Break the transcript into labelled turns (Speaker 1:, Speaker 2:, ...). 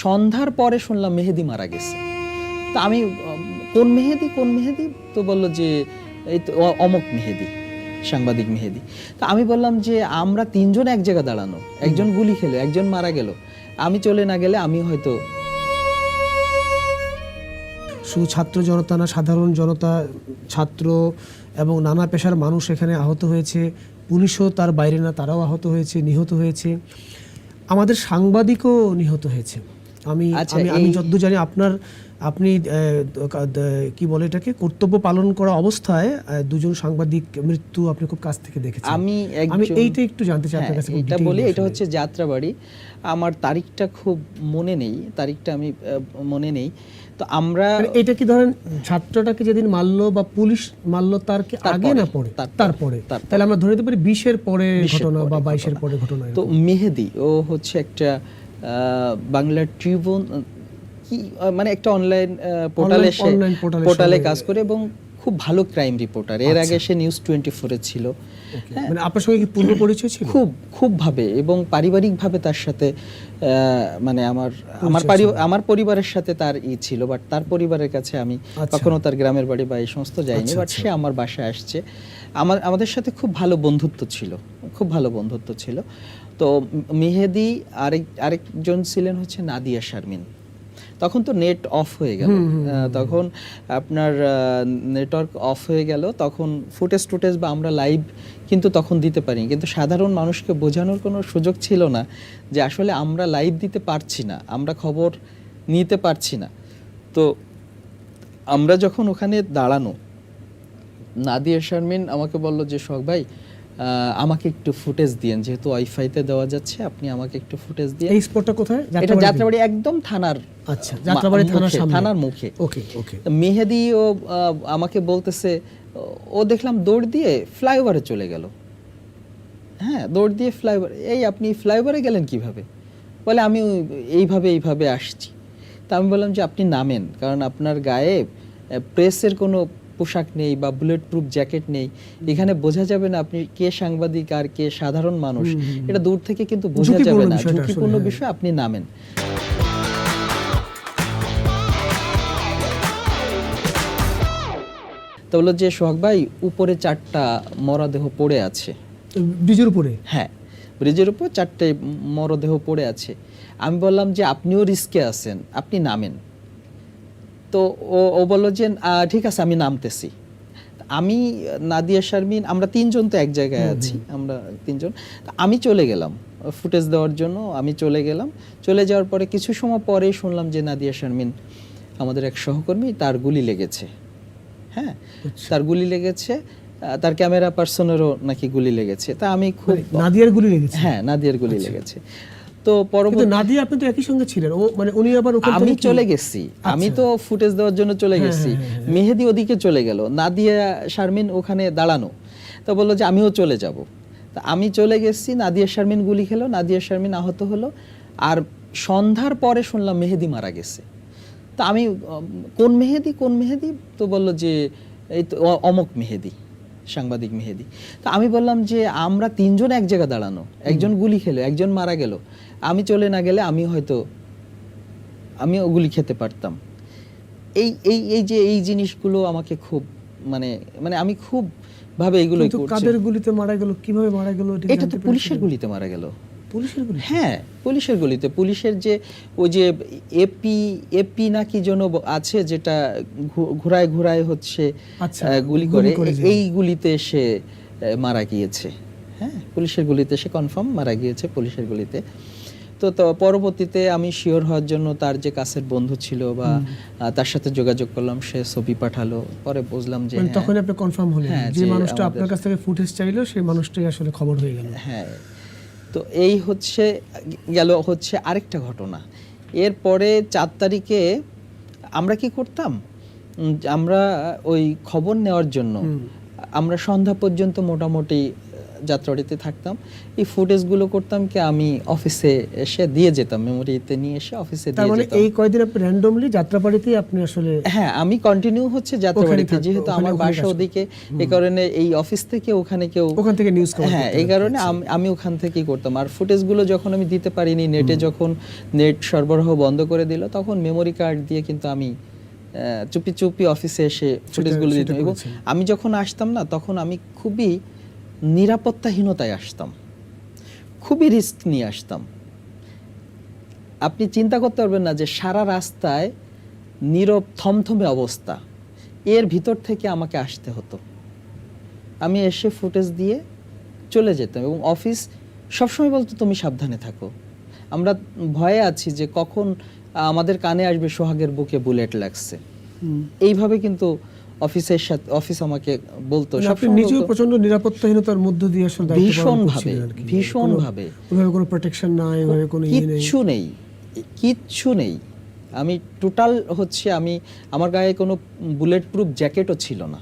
Speaker 1: সন্ধ্যার পরে শুনলাম মেহেদি মারা গেছে। তা আমি কোন মেহেদি কোন মেহেদি? তো বলল যে এই তো অমক মেহেদি সাংবাদিক মেহেদি। তা আমি বললাম যে আমরা তিনজন এক জায়গায় দাঁড়ানো একজন গুলি খেলো একজন মারা গেল। আমি চলে না গেলে আমি হয়তো
Speaker 2: শুধু ছাত্র জনতা না সাধারণ জনতা ছাত্র এবং নানা পেশার মানুষ এখানে আহত হয়েছে। পুলিশও তার বাইরে না তারাও আহত হয়েছে নিহত হয়েছে। আমাদের সাংবাদিকও নিহত হয়েছে। আমি
Speaker 1: আচ্ছা,
Speaker 2: আমি আমি
Speaker 1: এই-
Speaker 2: যতদূর জানি আপনার আপনি কি বলে এটাকে কর্তব্য পালন করা অবস্থায় দুজন সাংবাদিক মৃত্যু আপনি খুব কাছ থেকে দেখেছেন।
Speaker 1: আমি
Speaker 2: আমি এইটা একটু জানতে চাই আপনার
Speaker 1: হ্যাঁ,
Speaker 2: কাছে
Speaker 1: এটা বলি এটা হচ্ছে যাত্রাবাড়ি। আমার তারিখটা খুব মনে নেই তারিখটা আমি মনে নেই। তো আমরা
Speaker 2: মানে এটা কি ধরেন ছাত্রটাকে যেদিন মারলো বা পুলিশ মারলো তার কি আগে না পরে?
Speaker 1: তারপরে।
Speaker 2: তাহলে আমরা ধরে নিতে পারি বিশের পরে ঘটনা বা বাইশের পরে ঘটনা
Speaker 1: তো। মেহেদি ও হচ্ছে একটা বাংলা ট্রিবিউন কি মানে একটা অনলাইন পোর্টালে
Speaker 2: এ
Speaker 1: পোর্টালে কাজ করে এবং খুব ভালো ক্রাইম রিপোর্টার এর আগে সে নিউজ টোয়েন্টি ফোরে ছিল।
Speaker 2: মানে আপনার সঙ্গে কি পূর্ব পরিচয় ছিল?
Speaker 1: খুব খুব ভাবে এবং পারিবারিক ভাবে তার সাথে মানে আমার আমার আমার পরিবারের সাথে তার ই ছিল বাট তার পরিবারের কাছে আমি
Speaker 2: আচ্ছা।
Speaker 1: কখনো তার গ্রামের বাড়ি বা এই সমস্ত যাইনি বাট সে আমার বাসায় আসছে। আমার আমাদের সাথে খুব ভালো বন্ধুত্ব ছিল। খুব ভালো বন্ধুত্ব ছিল। তো মেহেদি আরেক আরেকজন ছিলেন হচ্ছে নাদিয়া শারমিন। তখন তো নেট অফ হয়ে গেল। তখন আপনার নেটওয়ার্ক অফ হয়ে গেল। তখন ফুটেজ টুটেজ বা আমরা লাইভ কিন্তু তখন দিতে পারি কিন্তু সাধারণ মানুষকে বোঝানোর কোনো সুযোগ ছিল না যে আসলে আমরা লাইভ দিতে পারছি না আমরা খবর নিতে পারছি না। তো আমরা যখন ওখানে দাঁড়ানো নাদিয়া শারমিন আমাকে বলল যে শখ ভাই আমাকে একটু ফুটেজ দিয়েন। যেহেতু ওয়াইফাইতে দেওয়া যাচ্ছে আপনি আমাকে একটু ফুটেজ দিয়ে
Speaker 2: এই স্পটটা কোথায়?
Speaker 1: এটা
Speaker 2: যাত্রাবাড়ি?
Speaker 1: একদম থানার
Speaker 2: আচ্ছা যাত্রাবাড়ি থানার সামনে।
Speaker 1: থানার মুখে।
Speaker 2: ওকে ওকে।
Speaker 1: মেহেদি ও আমাকে বলতেছে ও দেখলাম দৌড় দিয়ে ফ্লাইওভারে চলে গেল। হ্যাঁ দৌড় দিয়ে ফ্লাইওভার এই আপনি ফ্লাইওভারে গেলেন কীভাবে? বলে আমি এইভাবে এইভাবে আসছি। তা আমি বললাম যে আপনি নামেন কারণ আপনার গায়ে প্রেসের কোনো পোশাক নেই বা বুলেট প্রুফ জ্যাকেট নেই এখানে বোঝা যাবে না আপনি কে সাংবাদিক আর কে সাধারণ মানুষ। এটা দূর থেকে কিন্তু বোঝা যাবে না ঝুঁকিপূর্ণ
Speaker 2: হ্যাঁ।
Speaker 1: বিষয় আপনি নামেন। তো বলল যে সোহাগ ভাই উপরে চারটা মরদেহ পড়ে আছে।
Speaker 2: ব্রিজের উপরে?
Speaker 1: হ্যাঁ ব্রিজের উপর চারটে মরদেহ পড়ে আছে। আমি বললাম যে আপনিও রিস্কে আছেন আপনি নামেন। তো ও ও বলল যে ঠিক আছে আমি নামতেছি। আমি নাদিয়া শারমিন আমরা তিনজন তো এক জায়গায় আছি আমরা তিনজন। আমি চলে গেলাম ফুটেজ দেওয়ার জন্য আমি চলে গেলাম। চলে যাওয়ার পরে কিছু সময় পরেই শুনলাম যে নাদিয়া শারমিন আমাদের এক সহকর্মী তার গুলি লেগেছে। হ্যাঁ তার গুলি লেগেছে তার ক্যামেরা পার্সনেরও নাকি গুলি লেগেছে। তা আমি খুব
Speaker 2: মানে নাদিয়ার গুলি লেগেছে?
Speaker 1: হ্যাঁ নাদিয়ার গুলি লেগেছে। তো পরবর্তী
Speaker 2: নাদিয়া আপনি তো একই সঙ্গে ছিলেন। ও মানে উনি আবার ওখান
Speaker 1: আমি চলে গেছি। আমি তো ফুটেজ দেওয়ার জন্য চলে
Speaker 2: হ্যাঁ,
Speaker 1: গেছি।
Speaker 2: হ্যাঁ, হ্যাঁ,
Speaker 1: মেহেদি ওদিকে চলে গেল। নাদিয়া শারমিন ওখানে দাঁড়ানো। তো বলল যে আমিও চলে যাব। তা আমি চলে গেছি নাদিয়া শারমিন গুলি খেলো নাদিয়া শারমিন আহত হলো। আর সন্ধ্যার পরে শুনলাম মেহেদি মারা গেছে। তা আমি কোন মেহেদি কোন মেহেদি? তো বলল যে এই তো অমক মেহেদি। সাংবাদিক মেহেদি। তো আমি বললাম যে আমরা তিনজন এক জায়গায় দাঁড়ানো। একজন গুলি খেলো একজন মারা গেল। আমি চলে না গেলে আমি হয়তো আমি ওগুলি খেতে পারতাম। এই এই এই যে এই জিনিসগুলো আমাকে খুব মানে মানে আমি খুব ভাবে এগুলো
Speaker 2: কাদের গুলিতে মারা গেল? কীভাবে মারা গেল? এটা
Speaker 1: তো পুলিশের গুলিতে মারা গেল।
Speaker 2: পুলিশের গুলি
Speaker 1: হ্যাঁ পুলিশের গুলিতে। পুলিশের যে ওই যে এপি এপি নাকি ব- আছে যেটা ঘুরায় ঘুরায় হচ্ছে
Speaker 2: আচ্ছা,
Speaker 1: গুলি করে এই গুলিতে সে মারা গিয়েছে। হ্যাঁ পুলিশের গুলিতে সে কনফার্ম মারা গিয়েছে পুলিশের গুলিতে। তো পরবর্তীতে আমি শিওর হওয়ার জন্য তার যে কাছের বন্ধু ছিল বা তার সাথে যোগাযোগ করলাম সে ছবি পাঠালো। পরে বুঝলাম যে
Speaker 2: মানে
Speaker 1: হ্যাঁ,
Speaker 2: তখন আপনি কনফার্ম হলেন
Speaker 1: হ্যাঁ,
Speaker 2: যে
Speaker 1: যে
Speaker 2: মানুষটা আপনার কাছ থেকে ফুটেজ চাইলো সেই মানুষটাই আসলে খবর হয়ে গেল।
Speaker 1: হ্যাঁ তো এই হচ্ছে গেল হচ্ছে আরেকটা ঘটনা। এরপরে চার তারিখে আমরা কি করতাম? আমরা ওই খবর নেওয়ার জন্য আমরা সন্ধ্যা পর্যন্ত মোটামুটি যাত্রাবাড়িতে থাকতাম। এই ফুটেজগুলো করতাম কি আমি অফিসে এসে দিয়ে যেতাম মেমোরিতে নিয়ে এসে অফিসে দিয়ে
Speaker 2: মানে
Speaker 1: যেতাম।
Speaker 2: এই কয়দিন আপনি র্যান্ডমলি যাত্রাবাড়িতেই আপনি আসলে
Speaker 1: হ্যাঁ আমি কন্টিনিউ হচ্ছে যাত্রাবাড়িতে। যেহেতু আমার বাসা ওদিকে এই কারণে এই অফিস থেকে ওখানে কেউ
Speaker 2: ওখান থেকে নিউজ
Speaker 1: হ্যাঁ এই কারণে আমি ওখান থেকেই করতাম। আর ফুটেজগুলো যখন আমি দিতে পারিনি নেটে যখন নেট সরবরাহ বন্ধ করে দিল তখন মেমোরি কার্ড দিয়ে কিন্তু আমি চুপি চুপি অফিসে এসে ফুটেজগুলো দিতাম। এবং আমি যখন আসতাম না তখন আমি খুবই নিরাপত্তাহীনতায় আসতাম। খুবই রিস্ক নিয়ে আসতাম। আপনি চিন্তা করতে পারবেন না যে সারা রাস্তায় নীরব থমথমে অবস্থা। এর ভিতর থেকে আমাকে আসতে হতো। আমি এসে ফুটেজ দিয়ে চলে যেতাম এবং অফিস সবসময় বলতো তুমি সাবধানে থাকো। আমরা ভয়ে আছি যে কখন আমাদের কানে আসবে সোহাগের বুকে বুলেট লাগছে। এইভাবে কিন্তু অফিসের সাথে অফিস আমাকে বলতো
Speaker 2: মানে আপনি নিজেও প্রচণ্ড নিরাপত্তাহীনতার মধ্য দিয়ে আসলে দায়িত্ব ভাবে ভীষণ ভাবে
Speaker 1: ওভাবে
Speaker 2: ওইভাবে কোনো প্রোটেকশন নাই ওইভাবে কোনো ইয়ে নেই।
Speaker 1: কিচ্ছু নেই কিচ্ছু নেই। আমি টোটাল হচ্ছে আমি আমার গায়ে কোনো বুলেট প্রুফ জ্যাকেটও ছিল না।